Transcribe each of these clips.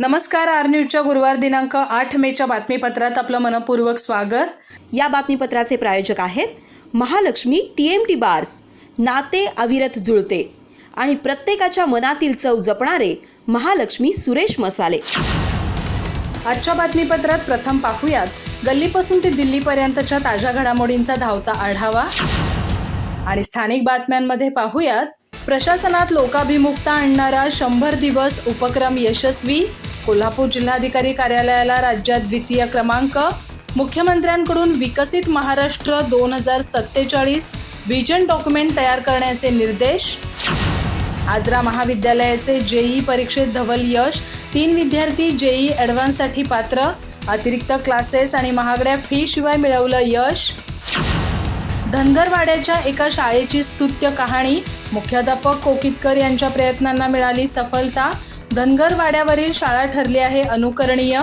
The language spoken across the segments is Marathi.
नमस्कार आर न्यूजच्या गुरुवार दिनांक आठ मेच्या बातमीपत्रात आपलं मनपूर्वक स्वागत. या बातमीपत्राचे प्रायोजक आहेत Mahalakshmi T M T bars नाते अविरत जुळते आणि प्रत्येकाच्या मनातील चव जपणारे महालक्ष्मी सुरेश मसाले. आजच्या बातमीपत्रात प्रथम पाहूयात गल्लीपासून ते दिल्लीपर्यंतच्या ताज्या घडामोडींचा धावता आढावा. आणि स्थानिक बातम्यांमध्ये पाहूयात प्रशासनात लोकाभिमुखता आणणारा शंभर दिवस उपक्रम यशस्वी कोल्हापूर जिल्हाधिकारी कार्यालयाला राज्यात द्वितीय क्रमांक. मुख्यमंत्र्यांकडून विकसित महाराष्ट्र दोन हजार सत्तेचाळीस विजन डॉक्युमेंट तयार करण्याचे निर्देश. आजरा महाविद्यालयाचे जेई परीक्षेत धवल यश. तीन विद्यार्थी जेई ॲडव्हान्ससाठी पात्र. अतिरिक्त क्लासेस आणि महागड्या फीशिवाय मिळवलं यश. धनगरवाड्याच्या एका शाळेची स्तुत्य कहाणी. मुख्याध्यापक कोकितकर यांच्या प्रयत्नांना मिळाली सफलता. धनगरवाड्यावरील शाळा ठरली आहे अनुकरणीय.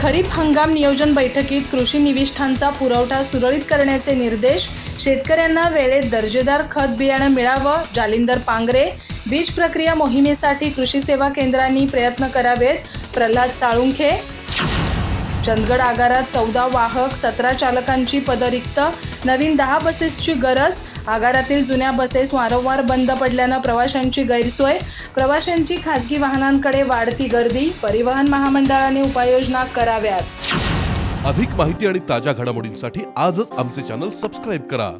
खरीप हंगाम नियोजन बैठकीत कृषी निविष्ठांचा पुरवठा सुरळीत करण्याचे निर्देश शेतकऱ्यांना वेळेत दर्जेदार खत बियाणं मिळावं जालिंदर पांगरे बीज प्रक्रिया मोहिमेसाठी कृषी सेवा केंद्रांनी प्रयत्न करावेत प्रल्हाद साळुंखे. चंदगड आगारात चौदा वाहक सतरा चालकांची पदरिक्त नवीन दहा बसेसची गरज आगारातील जुन्या बसेस वारंवार बंद पडल्यानं प्रवाशांची गैरसोय. प्रवाशांची खासगी वाहनांकडे वाढती गर्दी. परिवहन महामंडळाने उपाययोजना कराव्यात. अधिक माहिती आणि ताज्या घडामोडींसाठी आजच आमचे चॅनल सबस्क्राईब करा.